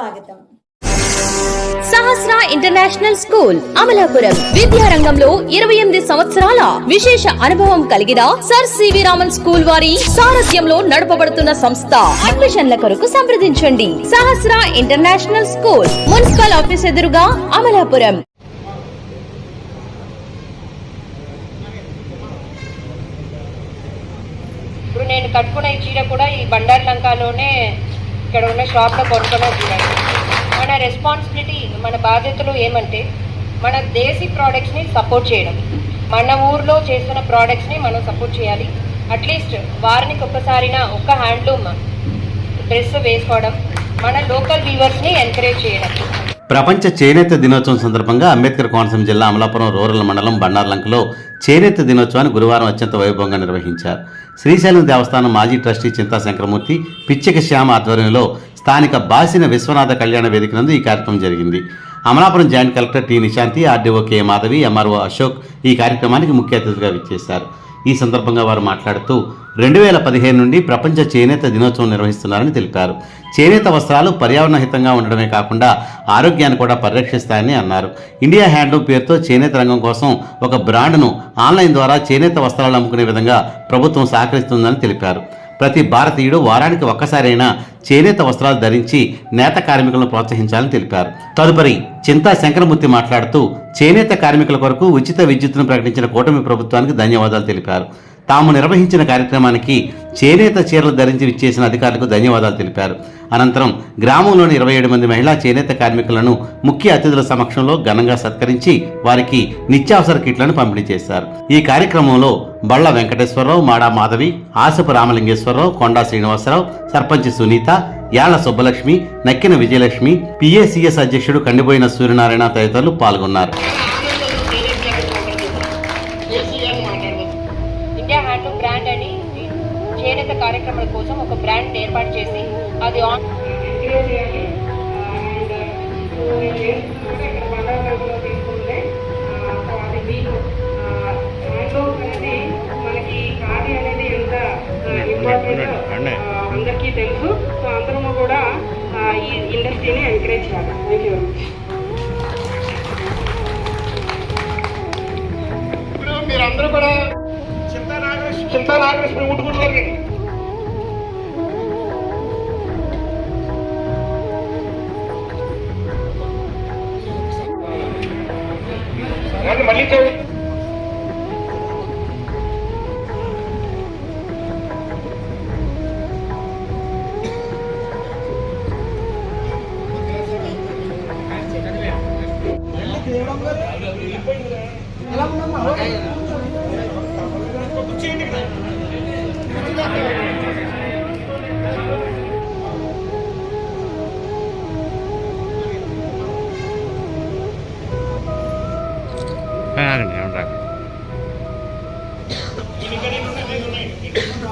స్వాగతం. Sahasra international school Amalapuram. విద్యారంగంలో ఇరవై ఎనిమిది సంవత్సరాల విశేష అనుభవం కలిగిన సర్ సివి రామన్ స్కూల్ వారి సారథ్యంలో నడపబడుతున్న సంస్థ. అడ్మిషన్ల కొరకు సంప్రదించండి. Sahasra international school municipal office ఎదురుగా అమలాపురం. ఇప్పుడు నేను కట్టుకున్న ఈ చీర కూడా ఈ బండారు లంకాలోనే ఇక్కడ ఉన్న షాప్లో కొనుక్కున్న చీర మన రెస్పాన్సిబిలిటీ మన బాధ్యతలు ఏమంటే మన దేశీ ప్రోడక్ట్స్ని సపోర్ట్ చేయడం. మన ఊర్లో చేస్తున్న ప్రోడక్ట్స్ని మనం సపోర్ట్ చేయాలి. అట్లీస్ట్ వారానికి ఒక్కసారినా ఒక్క హ్యాండ్లూమ్ డ్రెస్ వేసుకోవడం మన లోకల్ వీవర్స్ని ఎంకరేజ్ చేయడం. ప్రపంచ చేనేత దినోత్సవం సందర్భంగా అంబేద్కర్ కోనసీమ జిల్లా అమలాపురం రూరల్ మండలం బండార్లంకలో చేనేత దినోత్సవాన్ని గురువారం అత్యంత వైభవంగా నిర్వహించారు. శ్రీశైలం దేవస్థానం మాజీ ట్రస్టీ చింతా శంకరమూర్తి పిచ్చక శ్యామ ఆధ్వర్యంలో స్థానిక బాసిన విశ్వనాథ కళ్యాణ వేదిక నందు ఈ కార్యక్రమం జరిగింది. Amalapuram joint collector T Nishanthi RDO K Madhavi MRO Ashok ఈ కార్యక్రమానికి ముఖ్య అతిథిగా విచ్చేశారు. ఈ సందర్భంగా వారు మాట్లాడుతూ రెండు వేల పదిహేను నుండి ప్రపంచ చేనేత దినోత్సవం నిర్వహిస్తున్నారని తెలిపారు. చేనేత వస్త్రాలు పర్యావరణ హితంగా ఉండడమే కాకుండా ఆరోగ్యాన్ని కూడా పరిరక్షిస్తాయని అన్నారు. ఇండియా హ్యాండ్లూమ్ పేరుతో చేనేత రంగం కోసం ఒక బ్రాండ్ను ఆన్లైన్ ద్వారా చేనేత వస్త్రాలు అమ్ముకునే విధంగా ప్రభుత్వం సహకరిస్తుందని తెలిపారు. ప్రతి భారతీయుడు వారానికి ఒక్కసారైనా చేనేత వస్త్రాలు ధరించి నేత కార్మికులను ప్రోత్సహించాలని తెలిపారు. తదుపరి చింతా శంకరమూర్తి మాట్లాడుతూ చేనేత కార్మికుల కొరకు ఉచిత విద్యుత్తును ప్రకటించిన కూటమి ప్రభుత్వానికి ధన్యవాదాలు తెలిపారు. తాము నిర్వహించిన కార్యక్రమానికి చేనేత చీరలు ధరించి విచ్చేసిన అధికారులకు ధన్యవాదాలు తెలిపారు. అనంతరం గ్రామంలోని ఇరవై ఏడు మంది మహిళా చేనేత కార్మికులను ముఖ్య అతిథుల సమక్షంలో ఘనంగా సత్కరించి వారికి నిత్యావసర కిట్లను పంపిణీ చేశారు. ఈ కార్యక్రమంలో బళ్ళ వెంకటేశ్వరరావు మాడా మాధవి ఆసపు రామలింగేశ్వరరావు కొండా శ్రీనివాసరావు సర్పంచ్ సునీత యాళ్ళ సుబ్బలక్ష్మి నక్కిన విజయలక్ష్మి పిఏసిఎస్ అధ్యక్షుడు కండిపోయిన సూర్యనారాయణ తదితరులు పాల్గొన్నారు. కార్యక్రమాల కోసం ఒక బ్రాండ్ ఏర్పాటు చేసి అది ఆన్ మనకి ఖాదీ అనేది ఎంత ఇంపార్టెంట్ అందరికీ తెలుసు. సో అందరము కూడా ఈ ఇండస్ట్రీని ఎంకరేజ్ చేయాలి. థ్యాంక్ యూ ఇప్పుడు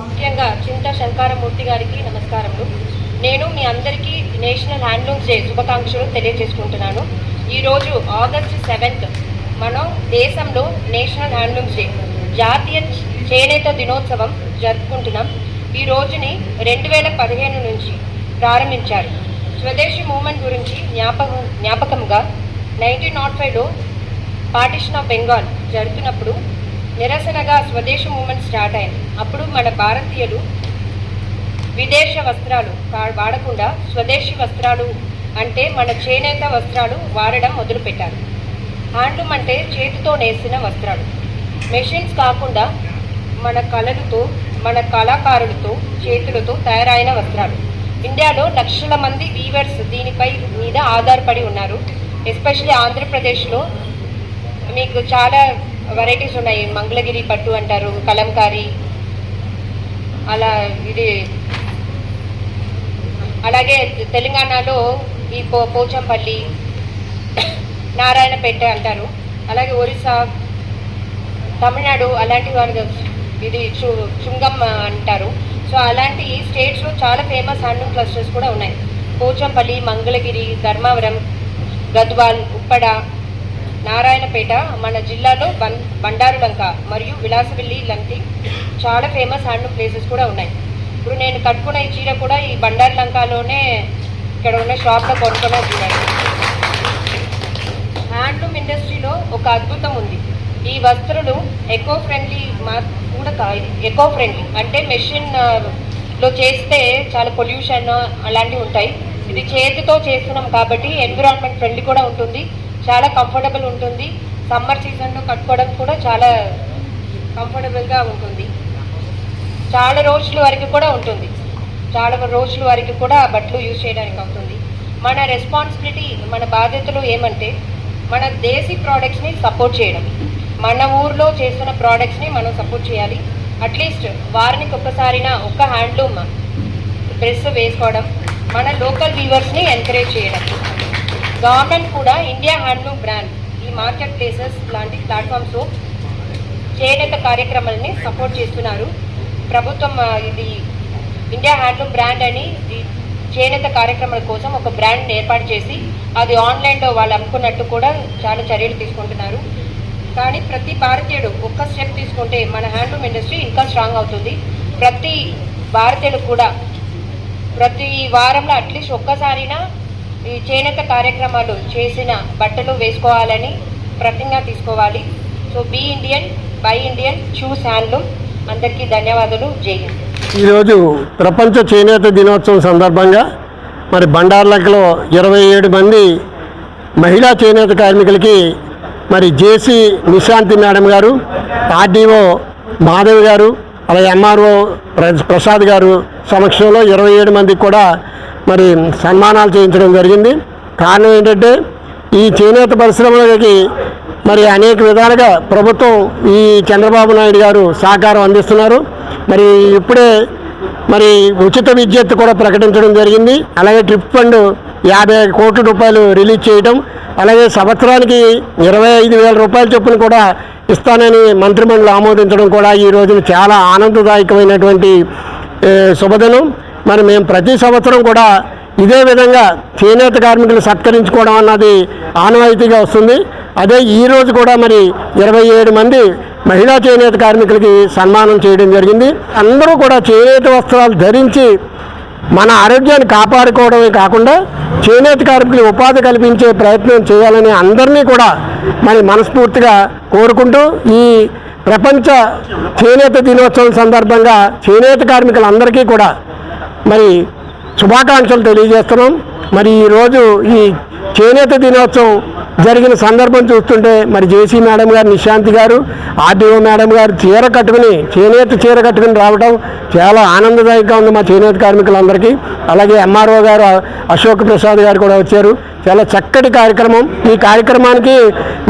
ముఖ్యంగా చింత శంకారమూర్తి గారికి నమస్కారములు. నేను మీ అందరికీ నేషనల్ హ్యాండ్లూమ్స్ డే శుభాకాంక్షలు తెలియజేసుకుంటున్నాను. ఈరోజు ఆగస్టు సెవెంత్ మనం దేశంలో నేషనల్ హ్యాండ్లూమ్స్ డే జాతీయ చేనేత దినోత్సవం జరుపుకుంటున్నాం. ఈ రోజుని రెండు వేల పదిహేను నుంచి ప్రారంభించారు. స్వదేశీ మూమెంట్ గురించి జ్ఞాపకం జ్ఞాపకంగా నైన్టీన్ నాట్ ఫైవ్లో పార్టిషన్ ఆఫ్ బెంగాల్ జరుగుతున్నప్పుడు నిరసనగా స్వదేశీ మూమెంట్ స్టార్ట్ అయింది. అప్పుడు మన భారతీయులు విదేశ వస్త్రాలు వాడకుండా స్వదేశీ వస్త్రాలు అంటే మన చేనేత వస్త్రాలు వాడడం మొదలుపెట్టారు. హ్యాండ్లూమ్ అంటే చేతితో నేసిన వస్త్రాలు. మెషిన్స్ కాకుండా మన కళలతో మన కళాకారులతో చేతులతో తయారైన వస్త్రాలు. ఇండియాలో లక్షల మంది వీవర్స్ దీనిపై మీద ఆధారపడి ఉన్నారు. ఎస్పెషల్లీ ఆంధ్రప్రదేశ్లో మీకు చాలా వెరైటీస్ ఉన్నాయి. మంగళగిరి పట్టు అంటారు కలంకారీ అలా ఇది. అలాగే తెలంగాణలో ఈ పో పోచంపల్లి నారాయణపేట అంటారు. అలాగే ఒరిస్సా తమిళనాడు అలాంటి వాళ్ళు ఇది చు చుంగం అంటారు. సో అలాంటి ఈ స్టేట్స్లో చాలా ఫేమస్ హ్యాండ్లూమ్ క్లస్టర్స్ కూడా ఉన్నాయి. పోచంపల్లి మంగళగిరి ధర్మవరం గద్వాల్ ఉప్పడ నారాయణపేట మన జిల్లాలో బం బండారులంక మరియు విలాసవెల్లి లాంటి చాలా ఫేమస్ హ్యాండ్లూమ్ ప్లేసెస్ కూడా ఉన్నాయి. ఇప్పుడు నేను కట్టుకున్న ఈ చీర కూడా ఈ బండారులంకలోనే ఇక్కడ ఉన్న షాప్లో కొనుక్కునే చూడండి. హ్యాండ్లూమ్ ఇండస్ట్రీలో ఒక అద్భుతం ఉంది. ఈ వస్త్రాలు ఎకో ఫ్రెండ్లీ మా కూడా కాదు ఎకో ఫ్రెండ్లీ అంటే మెషిన్లో చేస్తే చాలా పొల్యూషన్ అలాంటివి ఉంటాయి. ఇది చేతితో చేస్తున్నాం కాబట్టి ఎన్విరాన్మెంట్ ఫ్రెండ్లీ కూడా ఉంటుంది. చాలా కంఫర్టబుల్ ఉంటుంది. సమ్మర్ సీజన్లో కట్టుకోవడం కూడా చాలా కంఫర్టబుల్గా ఉంటుంది. చాలా రోజుల వరకు కూడా ఉంటుంది. చాలా రోజుల వరకు కూడా ఆ బట్టలు యూజ్ చేయడానికి అవుతుంది. మన రెస్పాన్సిబిలిటీ మన బాధ్యతలు ఏమంటే మన దేశీ ప్రోడక్ట్స్ని సపోర్ట్ చేయడం. మన ఊర్లో చేస్తున్న ప్రోడక్ట్స్ని మనం సపోర్ట్ చేయాలి. అట్లీస్ట్ వారానికి ఒక్కసారినా ఒక్క హ్యాండ్లూమ్ డ్రెస్ వేసుకోవడం మన లోకల్ వ్యూవర్స్ని ఎంకరేజ్ చేయడం. గవర్నమెంట్ కూడా ఇండియా హ్యాండ్లూమ్ బ్రాండ్ ఈ మార్కెట్ ప్లేసెస్ లాంటి ప్లాట్ఫామ్స్లో చేనేత కార్యక్రమాలని సపోర్ట్ చేస్తున్నారు. ప్రభుత్వం ఇది ఇండియా హ్యాండ్లూమ్ బ్రాండ్ అని చేనేత కార్యక్రమాల కోసం ఒక బ్రాండ్ ఏర్పాటు చేసి అది ఆన్లైన్లో వాళ్ళు అమ్ముకున్నట్టు కూడా చాలా చర్యలు తీసుకుంటున్నారు. కానీ ప్రతి భారతీయుడు ఒక్క స్టెప్ తీసుకుంటే మన హ్యాండ్లూమ్ ఇండస్ట్రీ ఇంకా స్ట్రాంగ్ అవుతుంది. ప్రతి భారతీయుడు కూడా ప్రతి వారంలో అట్లీస్ట్ ఒక్కసారినా ఈ చేనేత కార్యక్రమాలు చేసిన బట్టలు వేసుకోవాలని ప్రతిజ్ఞ తీసుకోవాలి. So be Indian buy Indian choose handloom అందరికీ ధన్యవాదాలు. జై హింద్. ఈరోజు ప్రపంచ చేనేత దినోత్సవం సందర్భంగా మరి బండార్లకలో ఇరవై ఏడు మంది మహిళా చేనేత కార్మికులకి మరి JC Nishanthi madam garu RDO Madhav garu అలాగే ఎంఆర్ఓ ప్రసాద్ గారు సమక్షంలో ఇరవై ఏడు మందికి కూడా మరి సన్మానాలు చేయించడం జరిగింది. కారణం ఏంటంటే ఈ చేనేత పరిశ్రమలకి మరి అనేక విధాలుగా ప్రభుత్వం ఈ చంద్రబాబు నాయుడు గారు సహకారం అందిస్తున్నారు. మరి ఇప్పుడే మరి ఉచిత విద్యుత్ కూడా ప్రకటించడం జరిగింది. అలాగే ట్రిప్ ఫండ్ యాభై కోట్ల రూపాయలు రిలీజ్ చేయడం అలాగే సంవత్సరానికి ఇరవై ఐదు వేల రూపాయల చొప్పున కూడా ఇస్తానని మంత్రిమండలి ఆమోదించడం కూడా ఈ రోజున చాలా ఆనందదాయకమైనటువంటి శుభదినం. మరి మేము ప్రతి సంవత్సరం కూడా ఇదే విధంగా చేనేత కార్మికులు సత్కరించుకోవడం అన్నది ఆనవాయితీగా వస్తుంది. అదే ఈరోజు కూడా మరి ఇరవై ఏడు మంది మహిళా చేనేత కార్మికులకి సన్మానం చేయడం జరిగింది. అందరూ కూడా చేనేత వస్త్రాలు ధరించి మన ఆరోగ్యాన్ని కాపాడుకోవడమే కాకుండా చేనేత కార్మికులు ఉపాధి కల్పించే ప్రయత్నం చేయాలని అందరినీ కూడా మరి మనస్ఫూర్తిగా కోరుకుంటూ ఈ ప్రపంచ చేనేత దినోత్సవం సందర్భంగా చేనేత కార్మికులందరికీ కూడా మరి శుభాకాంక్షలు తెలియజేస్తున్నాం. మరి ఈరోజు ఈ చేనేత దినోత్సవం జరిగిన సందర్భం చూస్తుంటే మరి జేసీ మేడం గారు నిశాంతి గారు ఆర్డీఓ మేడం గారు చీర కట్టుకుని చేనేత చీర కట్టుకుని రావడం చాలా ఆనందదాయకంగా ఉంది మా చేనేత కార్మికులందరికీ. అలాగే ఎంఆర్ఓ గారు అశోక్ ప్రసాద్ గారు కూడా వచ్చారు. చాలా చక్కటి కార్యక్రమం. ఈ కార్యక్రమానికి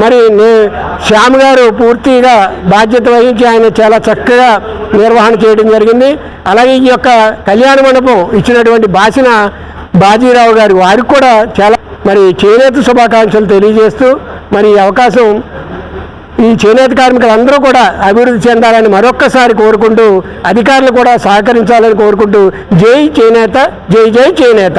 మరి నే శ్యామ్ గారు పూర్తిగా బాధ్యత వహించి ఆయన చాలా చక్కగా నిర్వహణ చేయడం జరిగింది. అలాగే ఈ యొక్క కళ్యాణ మండపం ఇచ్చినటువంటి బాసిన బాజీరావు గారు వారికి కూడా చాలా మరి చేనేత శుభాకాంక్షలు తెలియజేస్తూ మరి ఈ అవకాశం ఈ చేనేత కార్మికులందరూ కూడా అభివృద్ధి చెందాలని మరొక్కసారి కోరుకుంటూ అధికారులు కూడా సహకరించాలని కోరుకుంటూ జై చేనేత జై జై చేనేత.